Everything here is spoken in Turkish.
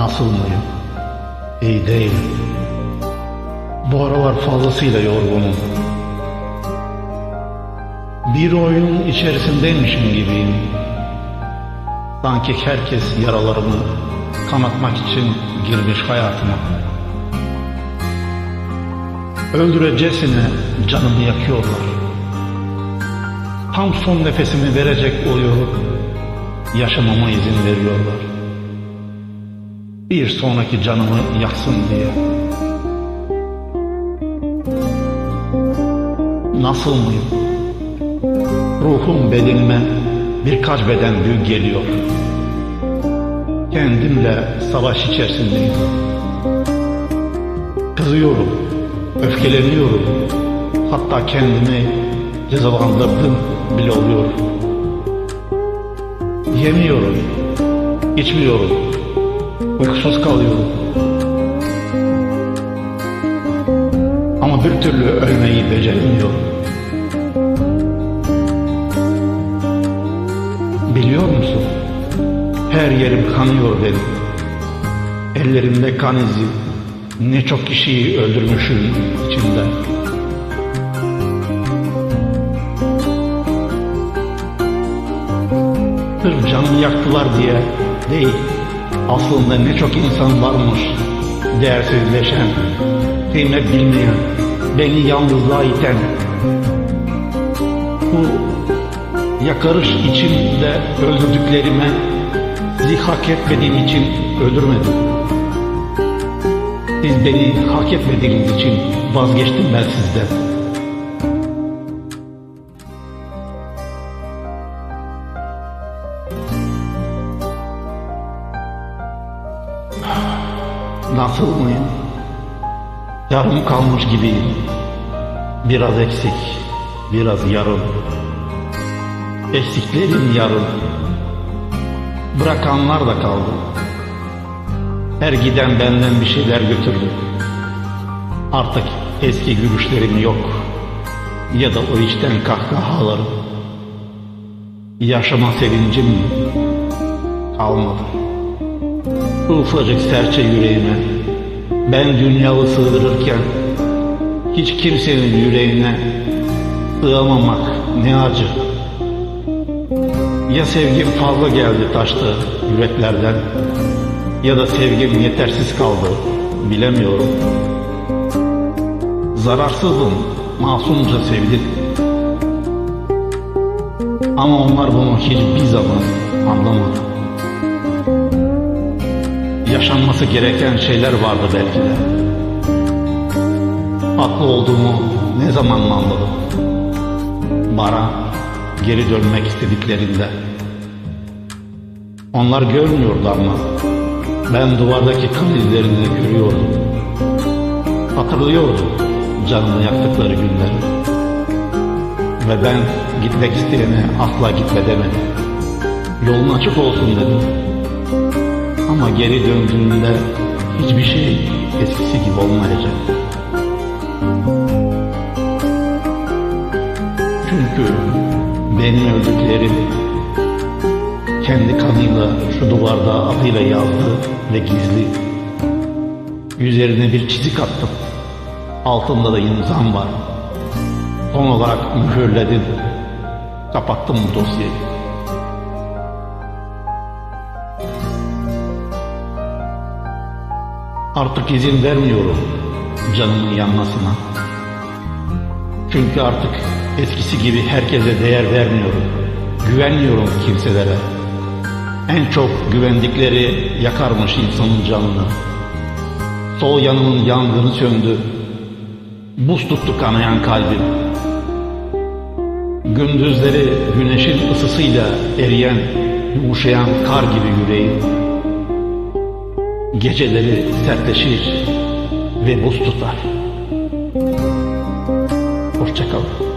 Nasıl mıyım? İyi değilim. Bu aralar fazlasıyla yorgunum. Bir oyunun içerisindeymişim gibiyim. Sanki herkes yaralarımı kanatmak için girmiş hayatıma. Öldürecesine canımı yakıyorlar. Tam son nefesimi verecek oluyorum. Yaşamama izin veriyorlar. Bir sonraki canımı yaksın diye. Nasıl mıyım? Ruhum bedenime birkaç beden büyük geliyor. Kendimle savaş içerisindeyim. Kızıyorum, öfkeleniyorum. Hatta kendimi cezalandırdım bile oluyor. Yemiyorum, içmiyorum, uykusuz kalıyorum. Ama bir türlü ölmeyi beceremiyorum. Biliyor musun? Her yerim kanıyor benim. Ellerimde kan izi. Ne çok kişiyi öldürmüşüm içimde. Sırf canımı yaktılar diye değil. Aslında ne çok insan varmış değersizleşen, kıymet bilmeyen, beni yalnızlığa iten. Bu yakarış içimde öldürdüklerime sizi hak etmediğim için öldürmedim. Siz beni hak etmediğiniz için vazgeçtim ben sizden. Nasıl mıyım? Yarım kalmış gibiyim. Biraz eksik, biraz yarım. Eksiklerim yarım. Bırakanlar da kaldı. Her giden benden bir şeyler götürdü. Artık eski gülüşlerim yok. Ya da o içten kahkahalarım. Yaşama sevincim kalmadı. Bu ufacık serçe yüreğime ben dünyalı sığdırırken hiç kimsenin yüreğine sığamamak ne acı. Ya sevgim fazla geldi taştı yüreklerden ya da sevgim yetersiz kaldı bilemiyorum. Zararsızım, masumca sevdim. Ama onlar bunu hiçbir zaman anlamadı. Yaşanması gereken şeyler vardı belki de. Haklı olduğumu ne zaman anladım? Bana geri dönmek istediklerinde. Onlar görmüyordu ama ben duvardaki kan izlerini görüyordum. Hatırlıyordum canını yaktıkları günleri. Ve ben gitmek isteyene asla gitme demedim. Yolun açık olsun dedim. Ama geri döndüğünde hiçbir şey eskisi gibi olmayacak. Çünkü benim öldüklerim kendi kanıyla şu duvarda adıyla yazdı ve gizli. Üzerine bir çizik attım. Altında da imzam var. Son olarak mühürledim. Kapattım bu dosyayı. Artık izin vermiyorum canımın yanmasına. Çünkü artık eskisi gibi herkese değer vermiyorum. Güvenmiyorum kimselere. En çok güvendikleri yakarmış insanın canını. Sol yanımın yangını söndü. Buz tuttu kanayan kalbim. Gündüzleri güneşin ısısıyla eriyen, yumuşayan kar gibi yüreğim. Geceleri sertleşir ve buz tutar. Hoşçakalın.